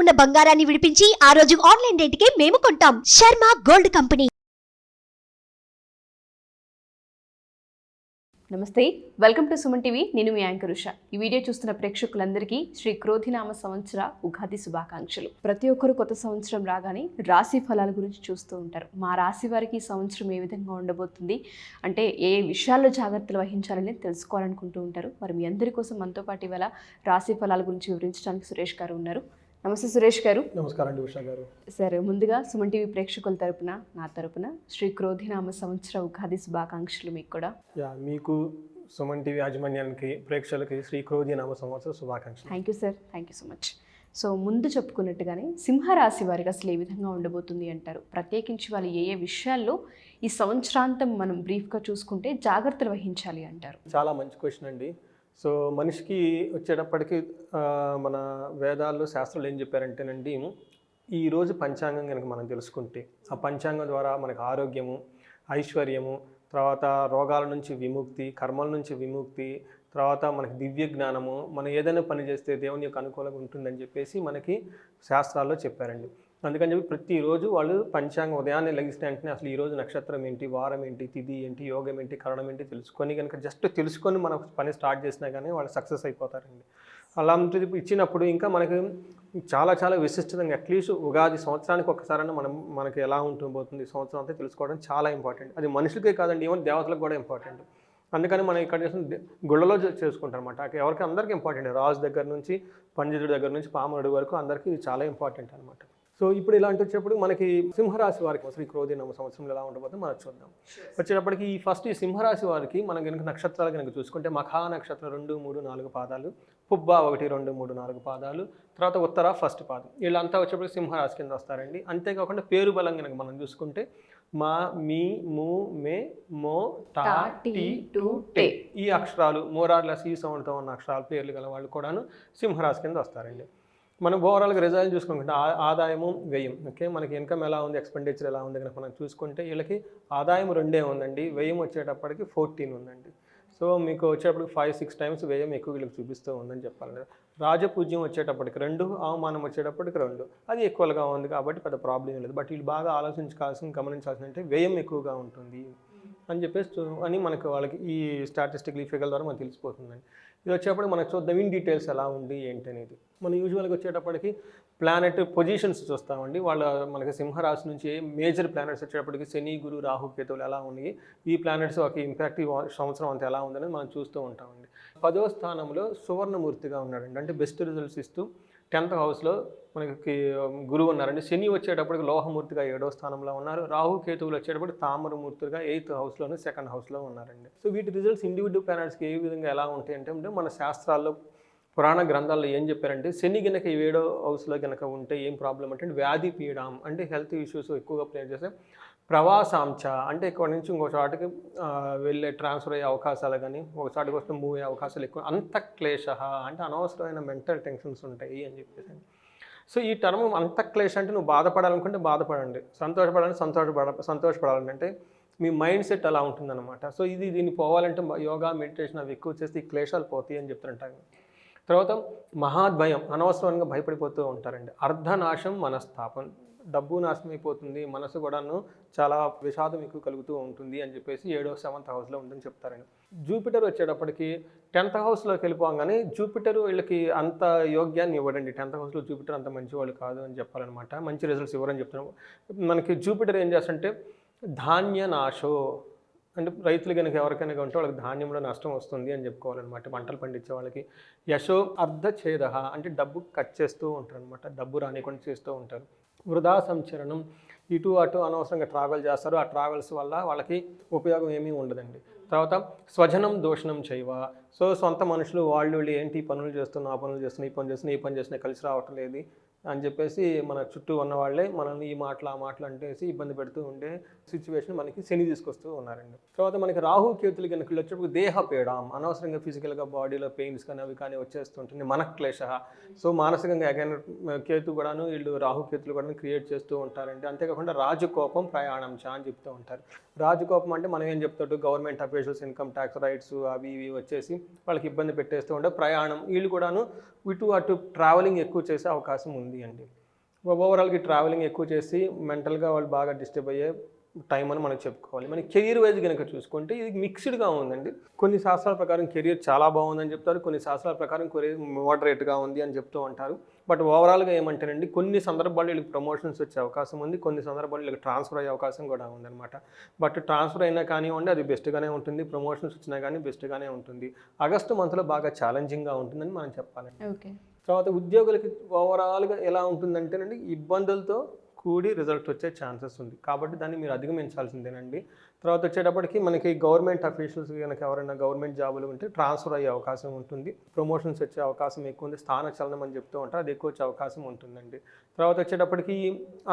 ఉన్న బంగారాన్ని విడిపించి ఆ రోజు ఆన్లైన్ రేటుకే మేము కొంటాం. Sharma gold company. నమస్తే. Welcome to Suman TV. నేను మీ యాంకర్ ఉష. ఈ వీడియో చూస్తున్న ప్రేక్షకులందరికీ శ్రీ క్రోధినామ సంవత్సర ఉగాది శుభాకాంక్షలు. ప్రతి ఒక్కరు కొత్త సంవత్సరం రాగానే రాశి ఫలాల గురించి చూస్తూ ఉంటారు. మా రాశి వారికి ఈ సంవత్సరం ఏ విధంగా ఉండబోతుంది? అంటే ఏ విషయాల్లో జాగ్రత్తలు వహించాలని తెలుసుకోవాలనుకుంటూ ఉంటారు. మరి మీ అందరి కోసం మనతో పాటు ఇవాళ రాశి ఫలాల గురించి వివరించడానికి సురేష్ గారు ఉన్నారు. నమస్తే సురేష్ గారు. నమస్కారం ఉషా గారు. సరే ముందుగా సుమన్ టీవీ ప్రేక్షకుల తరపున నా తరపున శ్రీ క్రోధినామ సంవత్సర ఉగాది శుభాకాంక్షలు మీకు కూడా. యా మీకు సుమన్ టీవీ యాజమాన్యానికి ప్రేక్షకులకి శ్రీ క్రోధి నామ సంవత్సర శుభాకాంక్షలు. Thank you sir thank you so much so ముందు చెప్పుకున్నట్టుగానే సింహరాశి వారికి అసలు ఏ విధంగా ఉండబోతుంది అంటారు? ప్రత్యేకించి వాళ్ళు ఏ ఏ విషయాల్లో ఈ సంవత్సరాంతం మనం బ్రీఫ్గా చూసుకుంటే జాగ్రత్తలు వహించాలి అంటారు? చాలా మంచి క్వశ్చన్ అండి. సో మనిషికి వచ్చేటప్పటికి మన వేదాల్లో శాస్త్రాలు ఏం చెప్పారంటేనండి ఈరోజు పంచాంగం కనుక మనం తెలుసుకుంటే ఆ పంచాంగం ద్వారా మనకు ఆరోగ్యము ఐశ్వర్యము తర్వాత రోగాల నుంచి విముక్తి కర్మల నుంచి విముక్తి తర్వాత మనకి దివ్య జ్ఞానము మనం ఏదైనా పని చేస్తే దేవుని యొక్క అనుకూలంగా ఉంటుందని చెప్పేసి మనకి శాస్త్రాల్లో చెప్పారండి. అందుకని చెప్పి ప్రతిరోజు వాళ్ళు పంచాంగం ఉదయాన్నే లెగిస్తే వెంటనే అసలు ఈ రోజు నక్షత్రం ఏంటి వారం ఏంటి తిథి ఏంటి యోగం ఏంటి కరణం ఏంటి తెలుసుకొని కనుక జస్ట్ తెలుసుకొని మనం పని స్టార్ట్ చేసినా కానీ వాళ్ళు సక్సెస్ అయిపోతారండి. అలాంటిది ఇచ్చినప్పుడు ఇంకా మనకి చాలా చాలా విశిష్టంగా అట్లీస్ట్ ఉగాది సంవత్సరానికి ఒక్కసారైనా మనం మనకి ఎలా ఉంటుందిపోతుంది సంవత్సరం అంతా తెలుసుకోవడం చాలా ఇంపార్టెంట్ అది మనుషులకే కాదండి ఈవెన్ దేవతలకు కూడా ఇంపార్టెంట్ అందుకని మనం ఇక్కడ చేసిన దే- గుళ్ళలో చేసుకుంటాం అనమాట ఎవరికి అందరికీ ఇంపార్టెంట్ రాజు దగ్గర నుంచి పండితుడి దగ్గర నుంచి పామరుడి వరకు అందరికీ ఇది చాలా ఇంపార్టెంట్ అనమాట సో ఇప్పుడు ఇలాంటి వచ్చేప్పుడు మనకి సింహరాశి వారికి శ్రీ క్రోధి నమ్మ సంవత్సరంలో ఎలా ఉండబోతుందో మనం చూద్దాం. వచ్చేటప్పటికి ఈ ఫస్ట్ ఈ సింహరాశి వారికి మనం కనుక నక్షత్రాలు కనుక చూసుకుంటే మఖా నక్షత్రం రెండు మూడు నాలుగు పాదాలు పుబ్బ ఒకటి రెండు మూడు నాలుగు పాదాలు తర్వాత ఉత్తర ఫస్ట్ పాదం. వీళ్ళంతా వచ్చేప్పటికి సింహరాశి కింద వస్తారండి. అంతేకాకుండా పేరు బలం కనుక మనం చూసుకుంటే మా మీ ము మే మో టా టా, టీ టీ, టు. టే. ఈ అక్షరాలు మోరార్లెస్ ఈ సౌండ్తో ఉన్న అక్షరాలు పేర్లు గల వాళ్ళు కూడాను సింహరాశి కింద వస్తారండి. మనం ఓవరాల్గా రిజల్ట్ చూసుకుంటే ఆ- ఆదాయము వ్యయం ఓకే మనకి ఇన్కమ్ ఎలా ఉంది ఎక్స్పెండిచర్ ఎలా ఉంది కనుక మనం చూసుకుంటే వీళ్ళకి ఆదాయం రెండే ఉందండి. వ్యయం వచ్చేటప్పటికి ఫోర్టీన్ ఉందండి. సో మీకు వచ్చేటప్పటికి ఫైవ్ సిక్స్ టైమ్స్ వ్యయం ఎక్కువ వీళ్ళకి చూపిస్తూ ఉందని చెప్పాలి రాజపూజ్యం వచ్చేటప్పటికి రెండు అవమానం వచ్చేటప్పటికి రెండు. అది ఎక్కువగా ఉంది కాబట్టి పెద్ద ప్రాబ్లం లేదు. బట్ వీళ్ళు బాగా ఆలోచించాల్సిన గమనించాల్సిన అంటే వ్యయం ఎక్కువగా ఉంటుంది అని చెప్పేసి చూ- అని మనకు వాళ్ళకి ఈ స్టాటిస్టికల్ ఫిగర్ ద్వారా మనకు తెలిసిపోతుందండి. ఇది వచ్చేటప్పుడు మనకు చూద్దాం ఇన్ డీటెయిల్స్ ఎలా ఉంది ఏంటి అనేది. మనం యూజువల్గా వచ్చేటప్పటికి ప్లానెట్ పొజిషన్స్ చూస్తామండి. వాళ్ళ మనకి సింహరాశి నుంచి మేజర్ ప్లానెట్స్ వచ్చేటప్పటికి శని గురు రాహు కేతువులు ఎలా ఉన్నాయి ఈ ప్లానెట్స్ ఒక ఇంపాక్ట్ ఈ సంవత్సరం అంతా ఎలా ఉందని మనం చూస్తూ ఉంటామండి. పదో స్థానంలో సువర్ణమూర్తిగా ఉన్నాడండి. అంటే బెస్ట్ రిజల్ట్స్ ఇస్తూ టెన్త్ హౌస్లో మనకి గురువు ఉన్నారండి. శని వచ్చేటప్పటికి లోహమూర్తిగా ఏడో స్థానంలో ఉన్నారు. రాహు కేతువులు వచ్చేటప్పుడు తామరమూర్తిగా ఎయిత్ హౌస్లోను సెకండ్ హౌస్లో ఉన్నారండి. సో వీటి రిజల్ట్స్ ఇండివిజువల్ ప్లానెట్స్కి ఏ విధంగా ఎలా ఉంటాయి అంటే మన శాస్త్రాల్లో పురాణ గ్రంథాల్లో ఏం చెప్పారంటే శని గనక ఏడో హౌస్లో గనక ఉంటే ఏం ప్రాబ్లం అంటే వ్యాధి పీయడం అంటే హెల్త్ ఇష్యూస్ ఎక్కువగా ప్లే చేస్తే ప్రవాసాంచ అంటే ఇక్కడ నుంచి ఇంకో చోటకి వెళ్ళే ట్రాన్స్ఫర్ అయ్యే అవకాశాలు కానీ ఒక చోటకి వస్తే మూవ్ అయ్యే అవకాశాలు ఎక్కువ. అంత క్లేశ అంటే అనవసరమైన మెంటల్ టెన్షన్స్ ఉంటాయి అని చెప్పేసి సో ఈ టర్మ్ అంత క్లేశ అంటే నువ్వు బాధపడాలనుకుంటే బాధపడండి. సంతోషపడాలని సంతోషపడ సంతోషపడాలని అంటే మీ మైండ్ సెట్ అలా ఉంటుందన్నమాట. సో ఇది దీన్ని పోవాలంటే యోగా మెడిటేషన్ అవి ఎక్కువ చేస్తే ఈ క్లేశాలు పోతాయి అని చెప్తుంటాను తర్వాత మహాద్భయం అనవసరంగా భయపడిపోతూ ఉంటారండి. అర్ధనాశం మనస్తాపం. డబ్బు నాశనం అయిపోతుంది మనసు కూడాను చాలా విషాదం ఎక్కువ కలుగుతూ ఉంటుంది అని చెప్పేసి ఏడో సెవెంత్ హౌస్లో ఉందని చెప్తారని జూపిటర్ వచ్చేటప్పటికి టెన్త్ హౌస్లోకి వెళ్ళిపోగానే జూపిటర్ వీళ్ళకి అంత యోగ్యాన్ని ఇవ్వడండి. టెన్త్ హౌస్లో జూపిటర్ అంత మంచి వాళ్ళు కాదు అని చెప్పాలన్నమాట. మంచి రిజల్ట్స్ ఇవ్వరని చెప్తున్నాం మనకి జూపిటర్ ఏం చేస్తుంటే ధాన్య నాశో అంటే రైతులు కనుక ఎవరికైనా ఉంటే వాళ్ళకి ధాన్యంలో నష్టం వస్తుంది అని చెప్పుకోవాలన్నమాట. పంటలు పండించే వాళ్ళకి. యశో అర్ధ ఛేద అంటే డబ్బు కట్ చేస్తూ ఉంటారు అనమాట డబ్బు రానికుండా చేస్తూ ఉంటారు. వృధా సంచరణం ఇటు అటు అనవసరంగా ట్రావెల్ చేస్తారు. ఆ ట్రావెల్స్ వల్ల వాళ్ళకి ఉపయోగం ఏమీ ఉండదండి. తర్వాత స్వజనం దోషణం చేయవ. సో సొంత మనుషులు వాళ్ళు వీళ్ళు ఏంటి ఈ పనులు చేస్తున్నా ఆ పనులు చేస్తున్నా ఈ పని చేస్తున్నా ఈ పని చేస్తున్నా కలిసి రావటం లేదు. అని చెప్పేసి మన చుట్టూ ఉన్నవాళ్ళే మనల్ని ఈ మాటలు ఆ మాటలు అంటేసి ఇబ్బంది పెడుతూ ఉండే సిచ్యువేషన్ మనకి శని తీసుకొస్తూ ఉన్నారండి. తర్వాత మనకి రాహు కేతులు కనుక వచ్చేప్పుడు దేహ పేడం. అనవసరంగా ఫిజికల్గా బాడీలో పెయిన్స్ కానీ అవి కానీ వచ్చేస్తుంటుంది మన క్లేశ సో మానసికంగా అగైన్ కేతు కూడాను వీళ్ళు రాహు కేతులు కూడా క్రియేట్ చేస్తూ ఉంటారండి. అంతేకాకుండా రాజకోపం ప్రయాణం చా అని చెప్తూ ఉంటారు. రాజకోపం అంటే మనం ఏం చెప్తాడు? Government officials income tax rights అవి ఇవి వచ్చేసి వాళ్ళకి ఇబ్బంది పెట్టేస్తూ ఉండే ప్రయాణం. వీళ్ళు కూడాను ఇటు అటు ట్రావెలింగ్ ఎక్కువ చేసే అవకాశం ఉంది అండి. ఓవరాల్కి ట్రావెలింగ్ ఎక్కువ చేసి మెంటల్గా వాళ్ళు బాగా డిస్టర్బ్ అయ్యే టైం అని మనకు చెప్పుకోవాలి. మన కెరీర్ వైజ్ కనుక చూసుకుంటే ఇది మిక్స్డ్గా ఉందండి. కొన్ని శాస్త్రాల ప్రకారం కెరీర్ చాలా బాగుందని చెప్తారు. కొన్ని శాస్త్రాల ప్రకారం కెరీర్ మోడరేట్గా ఉంది అని చెప్తూ ఉంటారు. బట్ ఓవరాల్గా ఏమంటేనండి కొన్ని సందర్భాల్లో వీళ్ళకి ప్రమోషన్స్ వచ్చే అవకాశం ఉంది. కొన్ని సందర్భాల్లో వీళ్ళకి ట్రాన్స్ఫర్ అయ్యే అవకాశం కూడా ఉందన్నమాట. బట్ ట్రాన్స్ఫర్ అయినా కానివ్వండి అది బెస్ట్గానే ఉంటుంది. ప్రమోషన్స్ వచ్చినా కానీ బెస్ట్గానే ఉంటుంది. ఆగస్టు మంత్లో బాగా ఛాలెంజింగ్గా ఉంటుందని మనం చెప్పాలండి. ఓకే తర్వాత ఉద్యోగులకి ఓవరాల్గా ఎలా ఉంటుందంటేనండి ఇబ్బందులతో కూడి రిజల్ట్ వచ్చే ఛాన్సెస్ ఉంది. కాబట్టి దాన్ని మీరు అధిగమించాల్సిందేనండి. తర్వాత వచ్చేటప్పటికి మనకి గవర్నమెంట్ అఫీషియల్స్ కనుక ఎవరైనా గవర్నమెంట్ జాబులు ఉంటే ట్రాన్స్ఫర్ అయ్యే అవకాశం ఉంటుంది. ప్రమోషన్స్ వచ్చే అవకాశం ఎక్కువ ఉంది. స్థాన చలనం అని చెప్తూ ఉంటారు అది ఎక్కువ వచ్చే అవకాశం ఉంటుందండి. తర్వాత వచ్చేటప్పటికి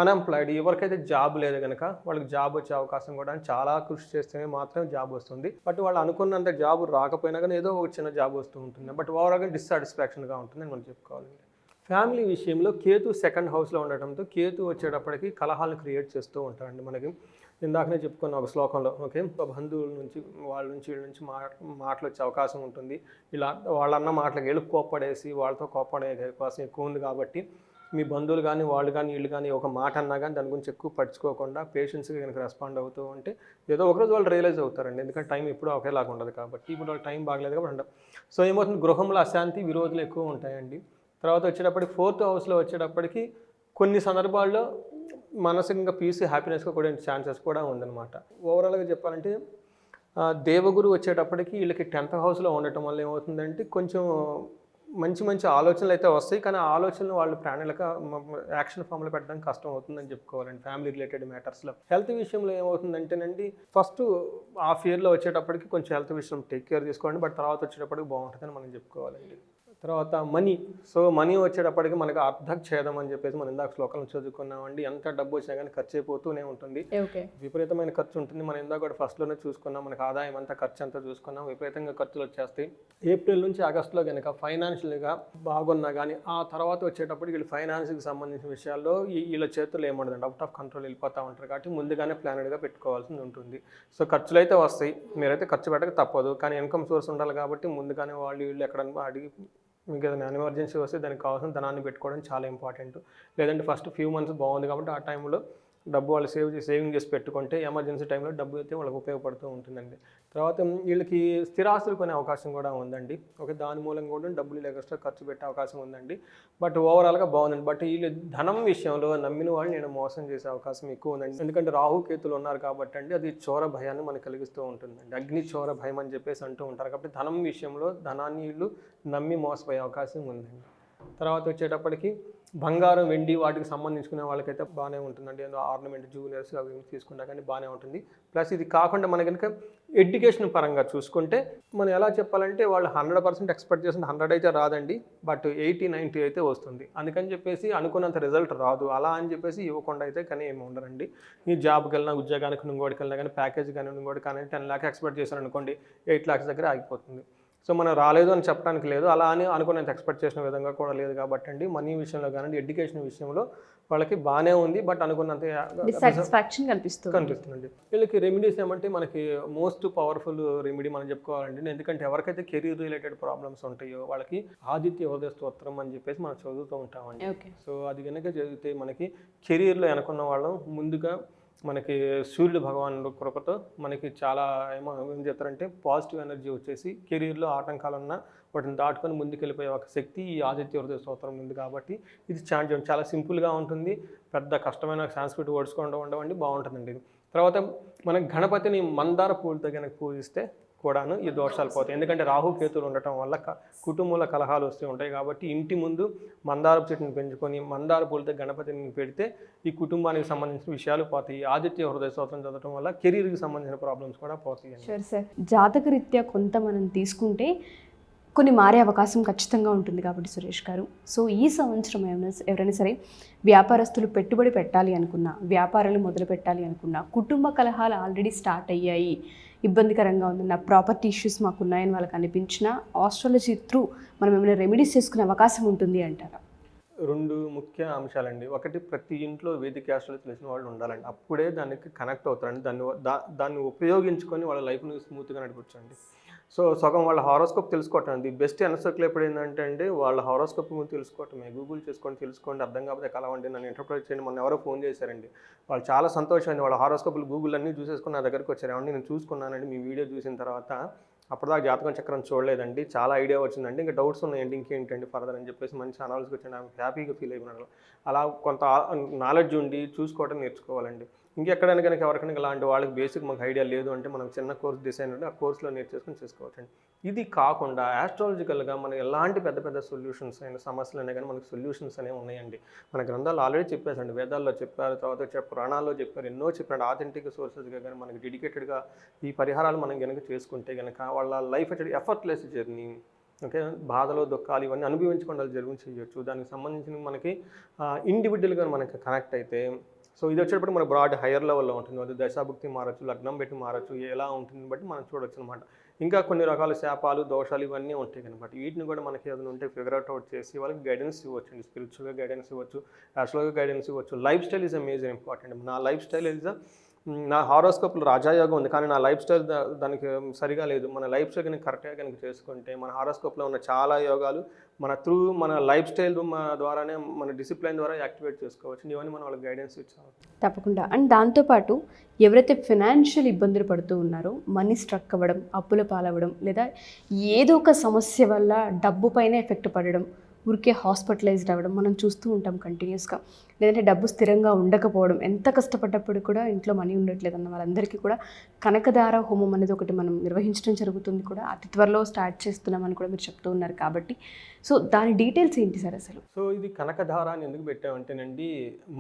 అన్ఎంప్లాయిడ్ ఎవరికైతే జాబ్ లేదు కనుక వాళ్ళకి జాబ్ వచ్చే అవకాశం కూడా చాలా కృషి చేస్తేనే మాత్రమే జాబ్ వస్తుంది. బట్ వాళ్ళు అనుకున్నంత జాబ్ రాకపోయినా కానీ ఏదో ఒక చిన్న జాబ్ వస్తూ ఉంటుంది. బట్ ఓవరాల్గా డిస్సాటిస్ఫాక్షన్గా ఉంటుందని మనం చెప్పుకోవాలండి. ఫ్యామిలీ విషయంలో కేతు సెకండ్ హౌస్లో ఉండటంతో కేతు వచ్చేటప్పటికి కలహాలను క్రియేట్ చేస్తూ ఉంటారండి మనకి. ఇందాకనే చెప్పుకున్న ఒక శ్లోకంలో ఓకే బంధువుల నుంచి వాళ్ళ నుంచి వీళ్ళ నుంచి మా మాటలు వచ్చే అవకాశం ఉంటుంది. ఇలా వాళ్ళన్న మాటలకు వెళ్ళి కోప్పడేసి వాళ్ళతో కోప్పడే అవకాశం ఎక్కువ ఉంది కాబట్టి మీ బంధువులు కానీ వాళ్ళు కానీ వీళ్ళు కానీ ఒక మాట అన్నా కానీ దాని గురించి ఎక్కువ పట్టించుకోకుండా పేషెన్స్గా కనుక రెస్పాండ్ అవుతూ ఉంటే ఏదో ఒకరోజు వాళ్ళు రియలైజ్ అవుతారండి. ఎందుకంటే టైం ఎప్పుడూ ఒకేలాగా ఉండదు కాబట్టి ఇప్పుడు వాళ్ళ టైం బాగలేదు కాబట్టి ఉండదు. సో ఏమవుతుంది? గృహంలో అశాంతి విరోధులు ఎక్కువ ఉంటాయండి. తర్వాత వచ్చేటప్పటికి ఫోర్త్ హౌస్లో వచ్చేటప్పటికి కొన్ని సందర్భాల్లో మానసికంగా పీస్ హ్యాపీనెస్గా కూడా ఛాన్సెస్ కూడా ఉందన్నమాట. ఓవరాల్గా చెప్పాలంటే దేవగురు వచ్చేటప్పటికి వీళ్ళకి టెన్త్ హౌస్లో ఉండటం వల్ల ఏమవుతుందంటే కొంచెం మంచి మంచి ఆలోచనలు అయితే వస్తాయి. కానీ ఆ ఆలోచనలు వాళ్ళు ప్రాణులకు యాక్షన్ ఫామ్లో పెట్టడం కష్టం అవుతుందని చెప్పుకోవాలండి ఫ్యామిలీ రిలేటెడ్ మ్యాటర్స్లో. హెల్త్ విషయంలో ఏమవుతుందంటేనండి ఫస్ట్ హాఫ్ ఇయర్లో వచ్చేటప్పటికి కొంచెం హెల్త్ విషయం టేక్ కేర్ తీసుకోండి. బట్ తర్వాత వచ్చేటప్పటికి బాగుంటుందని మనం చెప్పుకోవాలండి. తర్వాత మనీ. సో మనీ వచ్చేటప్పటికి మనకు అర్ధక్షేదం అని చెప్పేసి మనం ఇందాక శ్లోకాలను చదువుకున్నామండి. ఎంత డబ్బు వచ్చినా కానీ ఖర్చు అయిపోతూనే ఉంటుంది. విపరీతమైన ఖర్చు ఉంటుంది. మనం ఇందాక కూడా ఫస్ట్లోనే చూసుకున్నాం. మనకు ఆదాయం అంతా ఖర్చు అంతా చూసుకున్నాం. విపరీతంగా ఖర్చులు వచ్చేస్తాయి. ఏప్రిల్ నుంచి ఆగస్టులో కనుక ఫైనాన్షియల్గా బాగున్నా కానీ ఆ తర్వాత వచ్చేటప్పటికి వీళ్ళు ఫైనాన్స్కి సంబంధించిన విషయాల్లో ఈ- వీళ్ళ చేతుల్లో ఏముండదండి. అవుట్ ఆఫ్ కంట్రోల్ వెళ్ళిపోతూ ఉంటారు కాబట్టి ముందుగానే ప్లానెడ్గా పెట్టుకోవాల్సి ఉంటుంది. సో ఖర్చులు అయితే వస్తాయి. మీరైతే ఖర్చు పెట్టక తప్పదు. కానీ ఇన్కమ్ సోర్స్ ఉండాలి కాబట్టి ముందుగానే వాళ్ళు వీళ్ళు ఎక్కడన్నా అడిగి మీకు ఏదైనా ఎమర్జెన్సీ వస్తే దానికి కావాల్సిన ధనాన్ని పెట్టుకోవడం చాలా ఇంపార్టెంట్. లేదంటే ఫస్ట్ ఫ్యూ మంత్స్ బాగుంది కాబట్టి ఆ టైంలో డబ్బు వాళ్ళు సేవ్ చేసి సేవింగ్ చేసి పెట్టుకుంటే ఎమర్జెన్సీ టైంలో డబ్బు అయితే వాళ్ళకి ఉపయోగపడుతూ ఉంటుందండి. తర్వాత వీళ్ళకి స్థిరాస్తులు కొనే అవకాశం కూడా ఉందండి. ఒక దాని మూలంగా కూడా డబ్బులు ఎక్స్ట్రా ఖర్చు పెట్టే అవకాశం ఉందండి. బట్ ఓవరాల్గా బాగుందండి. బట్ వీళ్ళు ధనం విషయంలో నమ్మిన వాళ్ళు నేను మోసం చేసే అవకాశం ఎక్కువ ఉందండి. ఎందుకంటే రాహు కేతులు ఉన్నారు కాబట్టి అండి అది చోర భయాన్ని మనకు కలిగిస్తూ ఉంటుందండి. అగ్ని చోర భయం అని చెప్పేసి అంటూ ఉంటారు. కాబట్టి ధనం విషయంలో ధనాన్ని వీళ్ళు నమ్మి మోసపోయే అవకాశం ఉందండి. తర్వాత వచ్చేటప్పటికి బంగారం వెండి వాటికి సంబంధించుకునే వాళ్ళకైతే బాగానే ఉంటుందండి. ఆర్నమెంట్ జ్యువెలర్స్ అవి తీసుకున్నా కానీ బాగానే ఉంటుంది. ప్లస్ ఇది కాకుండా మన కనుక ఎడ్యుకేషన్ పరంగా చూసుకుంటే మనం ఎలా చెప్పాలంటే వాళ్ళు హండ్రెడ్ పర్సెంట్ ఎక్స్పెక్ట్ చేసిన హండ్రెడ్ అయితే రాదండి. బట్ ఎయిటీ నైంటీ అయితే వస్తుంది. అందుకని చెప్పేసి అనుకున్నంత రిజల్ట్ రాదు. అలా అని చెప్పేసి ఇవ్వకుండా అయితే కానీ ఏమి ఉండరండి ఈ జాబ్కి వెళ్ళినా ఉద్యోగానికి నుంగోడికి వెళ్ళినా కానీ ప్యాకేజ్ కానీ నుంగోడికి కానీ టెన్ ల్యాక్ ఎక్స్పెక్ట్ చేశారు అనుకోండి ఎయిట్ ల్యాక్స్ దగ్గర ఆగిపోతుంది. సో మనం రాలేదు అని చెప్పడానికి లేదు. అలా అని అనుకున్నంత ఎక్స్పెక్ట్ చేసిన విధంగా కూడా లేదు కాబట్టి అండి. మనీ విషయంలో కానీ ఎడ్యుకేషన్ విషయంలో వాళ్ళకి బాగానే ఉంది. బట్ అనుకున్నంత కనిపిస్తుంది. కనిపిస్తుందండి. వీళ్ళకి రెమెడీస్ ఏమంటే మనకి మోస్ట్ పవర్ఫుల్ రెమెడీ మనం చెప్పుకోవాలండి. ఎందుకంటే ఎవరికైతే కెరీర్ రిలేటెడ్ ప్రాబ్లమ్స్ ఉంటాయో వాళ్ళకి ఆదిత్య హృదయ స్తోత్రం అని చెప్పేసి మనం చదువుతూ ఉంటామండి. సో అది కనుక చదివితే మనకి కెరీర్లో అనుకున్న వాళ్ళం ముందుగా మనకి సూర్యుడు భగవానుడు కృపతో మనకి చాలా ఏమో ఏం చెప్తారంటే పాజిటివ్ ఎనర్జీ వచ్చేసి కెరీర్లో ఆటంకాలు ఉన్నా వాటిని దాటుకొని ముందుకెళ్ళిపోయే ఒక శక్తి ఈ ఆదిత్య హృదయ స్తోత్రం ఉంది కాబట్టి ఇది చాలా చాలా సింపుల్గా ఉంటుంది. పెద్ద కష్టమైన సాంస్క్రిట్ వర్డ్స్ కూడా ఉండవండి. బాగుంటుందండి ఇది. తర్వాత మనం గణపతిని మందార పూలతో కనుక పూజిస్తే కూడాను ఈ దోషాలు పోతాయి. ఎందుకంటే రాహుకేతులు ఉండటం వల్ల క- కుటుంబంలో కలహాలు వస్తూ ఉంటాయి కాబట్టి ఇంటి ముందు మందారపు చెట్టుని పెంచుకొని మందార పూలతో గణపతిని పెడితే ఈ కుటుంబానికి సంబంధించిన విషయాలు పోతాయి. ఆదిత్య హృదయ స్తోత్రం చదవడం వల్ల కెరీర్కి సంబంధించిన ప్రాబ్లమ్స్ కూడా పోతాయి సరే షూర్ సార్ జాతకరీత్యా కొంత మనం తీసుకుంటే కొన్ని మారే అవకాశం ఖచ్చితంగా ఉంటుంది కాబట్టి సురేష్ గారు. సో ఈ సంవత్సరం ఏమైనా ఎవరైనా సరే వ్యాపారస్తులు పెట్టుబడి పెట్టాలి అనుకున్నా వ్యాపారాలు మొదలు పెట్టాలి అనుకున్నా కుటుంబ కలహాలు ఆల్రెడీ స్టార్ట్ అయ్యాయి. ఇబ్బందికరంగా ఉంది. నా ప్రాపర్టీ ఇష్యూస్ మాకు ఉన్నాయని వాళ్ళకి అనిపించిన ఆస్ట్రాలజీ త్రూ మనం ఏమైనా రెమెడీస్ చేసుకునే అవకాశం ఉంటుంది అంటారా? రెండు ముఖ్య అంశాలండి. ఒకటి ప్రతి ఇంట్లో వేదిక క్యాస్ట్లో తెలిసిన వాళ్ళు ఉండాలండి. అప్పుడే దానికి కనెక్ట్ అవుతారండి. దాన్ని దాన్ని ఉపయోగించుకొని వాళ్ళ లైఫ్ను స్మూత్గా నడిపించండి సో సగం వాళ్ళ హారోస్కోప్ తెలుసుకోవటం ది బెస్ట్ ఎన్సర్కిల్ ఎప్పుడు ఏంటంటే అండి వాళ్ళ హారోస్కోప్ గురించి తెలుసుకోవటమే. గూగుల్ చేసుకోండి తెలుసుకోండి అర్థం కాకపోతే కలవండి నన్ను ఇంటర్ప్రైజ్ చేయండి మొన్న ఎవరో ఫోన్ చేశారండి. వాళ్ళు చాలా సంతోషమైంది వాళ్ళ హారోస్కోప్లు గూగుల్ అన్నీ చూసేసుకుని నా దగ్గరికి వచ్చారు. ఏమండి నేను చూసుకున్నానండి మీ వీడియో చూసిన తర్వాత అప్పటిదాకా జాతకం చక్రం చూడలేదండి. చాలా ఐడియా వచ్చిందండి. ఇంకా డౌట్స్ ఉన్నాయండి ఇంకేంటండి ఫర్దర్ అని చెప్పేసి మంచి అనాలిసిస్ వచ్చాను. ఆమె హ్యాపీగా ఫీల్ అయిపోయినాడు అలా కొంత నాలెడ్జ్ ఉండి చూసుకోవడం నేర్చుకోవాలండి. ఇంకెక్కడైనా కనుక ఎవరికైనా ఇలాంటి వాళ్ళకి బేసిక్ మాకు ఐడియా లేదు అంటే మనం చిన్న కోర్స్ డిసైన్ ఉంటే ఆ కోర్సులో నేర్చేసుకొని చేసుకోవచ్చండి. ఇది కాకుండా ఆస్ట్రాలజికల్గా మనకి ఎలాంటి పెద్ద పెద్ద సొల్యూషన్స్ అయిన సమస్యలు అయినా కానీ మనకి సొల్యూషన్స్ అనేవి ఉన్నాయండి. మన గ్రంథాలు ఆల్రెడీ చెప్పేసండి వేదాల్లో చెప్పారు తర్వాత చెప్ప పురాణాల్లో చెప్పారు ఎన్నో చెప్పారు ఆథెంటిక్ సోర్సెస్గా కానీ మనకి డెడికేటెడ్గా ఈ పరిహారాలు మనం కనుక చేసుకుంటే కనుక వాళ్ళ లైఫ్ వచ్చేది ఎఫర్ట్లెస్ జర్నీ ఓకే? బాధలు దుఃఖాలు ఇవన్నీ అనుభవించకుండా జరుగు జరుగుని చేయొచ్చు దానికి సంబంధించిన మనకి ఇండివిజువల్గా మనకి కనెక్ట్ అయితే సో ఇది వచ్చేటప్పుడు మన బ్రాడ్ హైయర్ లెవెల్లో ఉంటుంది. అది దశాభుక్తి మారచ్చు లగ్నం పెట్టి మారచ్చు ఎలా ఉంటుంది బట్టి మనం చూడొచ్చు అనమాట ఇంకా కొన్ని రకాల శాపాలు దోషాలు ఇవన్నీ ఉంటాయి కనమాట. వీటిని కూడా మనకి ఏదైనా ఉంటే ఫిగర్ అవుట్ చేసి వాళ్ళకి గైడెన్స్ ఇవ్వచ్చు. స్పిరిచువల్గా గైడెన్స్ ఇవ్వచ్చు యాక్చువల్గా గైడెన్స్ ఇవ్వచ్చు. Life style is a major important నా లైఫ్ స్టైల్ ఈజ్ నా హారోస్కోప్లో రాజాయోగం ఉంది కానీ నా లైఫ్ స్టైల్ దానికి సరిగా లేదు. మన లైఫ్ స్టైల్ కనుక కరెక్ట్గా కనుక చేసుకుంటే మన హారోస్కోప్లో ఉన్న చాలా యోగాలు మన త్రూ మన లైఫ్ స్టైల్ ద్వారానే మన డిసిప్లైన్ ద్వారా యాక్టివేట్ చేసుకోవచ్చు. ఇవన్నీ మనం వాళ్ళకి గైడెన్స్ ఇచ్చాము తప్పకుండా. అండ్ దాంతోపాటు ఎవరైతే ఫినాన్షియల్ ఇబ్బందులు పడుతూ ఉన్నారో మనీ స్ట్రక్ అవ్వడం అప్పుల పాలవ్వడం లేదా ఏదో ఒక సమస్య వల్ల డబ్బు పైన ఎఫెక్ట్ పడడం ఊరికే హాస్పిటలైజ్డ్ అవ్వడం మనం చూస్తూ ఉంటాం కంటిన్యూస్గా లేదంటే డబ్బు స్థిరంగా ఉండకపోవడం ఎంత కష్టపడ్డప్పుడు కూడా ఇంట్లో మనీ ఉండట్లేదు అన్న వాళ్ళందరికీ కూడా కనకదార హోమం అనేది ఒకటి మనం నిర్వహించడం జరుగుతుంది కూడా. అతి త్వరలో స్టార్ట్ చేస్తున్నామని కూడా మీరు చెప్తూ ఉన్నారు కాబట్టి. సో దాని డీటెయిల్స్ ఏంటి సార్ అసలు? సో ఇది కనకధార అని ఎందుకు పెట్టామంటేనండి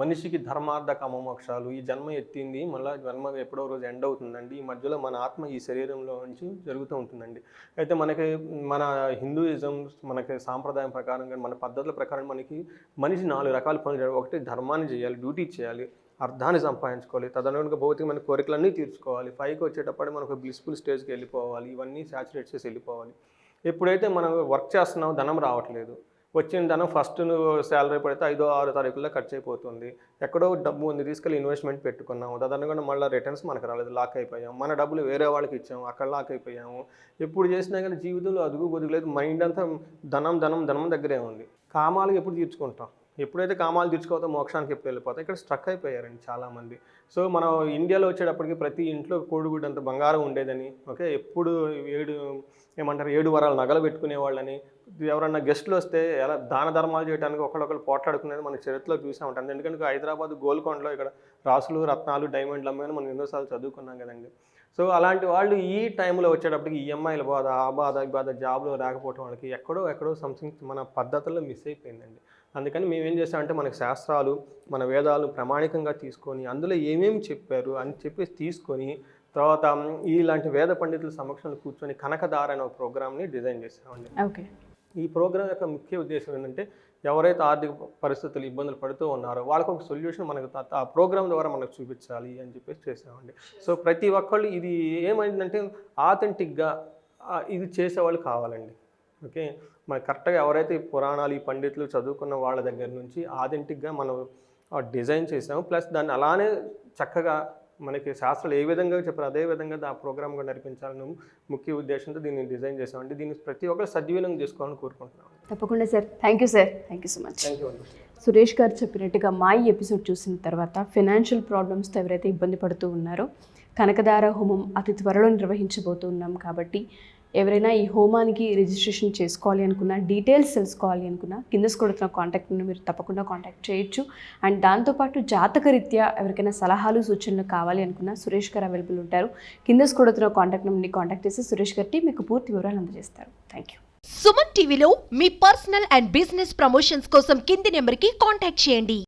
మనిషికి ధర్మార్థ కమమోక్షాలు ఈ జన్మ ఎత్తింది మళ్ళీ జన్మ ఎప్పుడో రోజు ఎండ్ అవుతుందండి. ఈ మధ్యలో మన ఆత్మ ఈ శరీరంలో నుంచి జరుగుతూ ఉంటుందండి. అయితే మనకి మన హిందూయిజం మనకి సాంప్రదాయం ప్రకారం మన పద్ధతుల ప్రకారం మనకి మనిషి నాలుగు రకాల పనులు ఒకటి ధర్మాన్ని చేయాలి డ్యూటీ చేయాలి అర్థాన్ని సంపాదించుకోవాలి తదనుగుణంగా భౌతికమైన కోరికలన్నీ తీర్చుకోవాలి. పైకి వచ్చేటప్పుడు మనకు బ్లిస్ఫుల్ స్టేజ్కి వెళ్ళిపోవాలి ఇవన్నీ సాచురేట్ చేసి వెళ్ళిపోవాలి. ఎప్పుడైతే మనం వర్క్ చేస్తున్నామో ధనం రావట్లేదు. వచ్చిన ధనం ఫస్ట్ నువ్వు శాలరీ పడితే ఐదో ఆరో తారీఖుల్లో ఖర్చు అయిపోతుంది. ఎక్కడో డబ్బు ఉంది తీసుకెళ్ళి ఇన్వెస్ట్మెంట్ పెట్టుకున్నాము. తదనుగుణంగా మళ్ళీ రిటర్న్స్ మనకు రాలేదు లాక్ అయిపోయాం మన డబ్బులు వేరే వాళ్ళకి ఇచ్చాము అక్కడ లాక్ అయిపోయాము. ఎప్పుడు చేసినా కానీ జీవితంలో అదుగు బొదుగు లేదు మైండ్ అంతా ధనం ధనం ధనం దగ్గరే ఉంది. కామాలు ఎప్పుడు తీర్చుకుంటాం? ఎప్పుడైతే కామాలు తీర్చుకోవతో మోక్షానికి ఎప్పుడు వెళ్ళిపోతాం? ఇక్కడ స్ట్రక్ అయిపోయారండి చాలామంది. సో మనం ఇండియాలో వచ్చేటప్పటికి ప్రతి ఇంట్లో కోడిగుడ్డు అంత బంగారం ఉండేదని ఓకే? ఎప్పుడు ఏడు ఏమంటారు ఏడు వరాలు నగలు పెట్టుకునే వాళ్ళని ఎవరన్నా గెస్టులు వస్తే ఎలా దాన ధర్మాలు చేయడానికి ఒకళ్ళొకళ్ళు పోట్లాడుకునేది మన చరిత్రలో చూసా ఉంటాం. ఎందుకంటే హైదరాబాద్ గోల్కొండలో ఇక్కడ రాసులు రత్నాలు డైమండ్లు అమ్మాయని మనం ఎన్నోసార్లు చదువుకున్నాం కదండి. సో అలాంటి వాళ్ళు ఈ టైంలో వచ్చేటప్పటికి ఈఎంఐల బాధ ఆ బాధ ఈ బాధ జాబ్లో రాకపోవటం వాళ్ళకి ఎక్కడో ఎక్కడో సంథింగ్ మన పద్ధతుల్లో మిస్ అయిపోయిందండి. అందుకని మేము ఏం చేసామంటే మనకి శాస్త్రాలు మన వేదాలను ప్రామాణికంగా తీసుకొని అందులో ఏమేమి చెప్పారు అని చెప్పేసి తీసుకొని తర్వాత ఇలాంటి వేద పండితుల సమక్షంలో కూర్చొని కనకదార అనే ఒక ప్రోగ్రామ్ని డిజైన్ చేసామండి ఓకే. ఈ ప్రోగ్రామ్ యొక్క ముఖ్య ఉద్దేశం ఏంటంటే ఎవరైతే ఆర్థిక పరిస్థితులు ఇబ్బందులు పడుతూ ఉన్నారో వాళ్ళకు ఒక సొల్యూషన్ మనకు ఆ ప్రోగ్రామ్ ద్వారా మనకు చూపించాలి అని చెప్పేసి చేసామండి సో ప్రతి ఒక్కళ్ళు ఇది ఏమైందంటే ఆథెంటిక్గా ఇది చేసేవాళ్ళు కావాలండి. ఓకే? మనకు కరెక్ట్గా ఎవరైతే ఈ పురాణాలు ఈ పండితులు చదువుకున్న వాళ్ళ దగ్గర నుంచి ఆథెంటిక్గా మనం డిజైన్ చేసాము. ప్లస్ దాన్ని అలానే చక్కగా మనకి శాస్త్రాలు ఏ విధంగా చెప్పారు అదే విధంగా ఆ ప్రోగ్రామ్ కూడా నడిపించాలని ముఖ్య ఉద్దేశంతో దీన్ని డిజైన్ చేసామంటే దీన్ని ప్రతి ఒక్కరు సద్వినియోగం చేసుకోవాలని కోరుకుంటున్నాం. తప్పకుండా sir. Thank you sir thank you so much thank you Suresh garu చెప్పినట్టుగా మా ఈ ఎపిసోడ్ చూసిన తర్వాత ఫినాన్షియల్ ప్రాబ్లమ్స్తో ఎవరైతే ఇబ్బంది పడుతూ ఉన్నారో కనకదార హోమం అతి త్వరలో నిర్వహించబోతున్నాం కాబట్టి ఎవరైనా ఈ హోమానికి రిజిస్ట్రేషన్ చేసుకోవాలి అనుకున్నా డీటెయిల్స్ తెలుసుకోవాలి అనుకున్నా కింద కొడుతున్న కాంటాక్ట్ని మీరు తప్పకుండా కాంటాక్ట్ చేయొచ్చు. అండ్ దాంతోపాటు జాతకరీత్యా ఎవరికైనా సలహాలు సూచనలు కావాలి అనుకున్నా సురేష్ గారు అవైలబుల్ ఉంటారు. కింద కొడుతున్న కాంటాక్ట్ నెంబర్ని కాంటాక్ట్ చేసి సురేష్ గారికి మీకు పూర్తి వివరాలు అందజేస్తారు. థ్యాంక్ యూ సుమన్ టీవీలో మీ పర్సనల్ అండ్ బిజినెస్ ప్రమోషన్స్ కోసం కింది నెంబర్కి కాంటాక్ట్ చేయండి.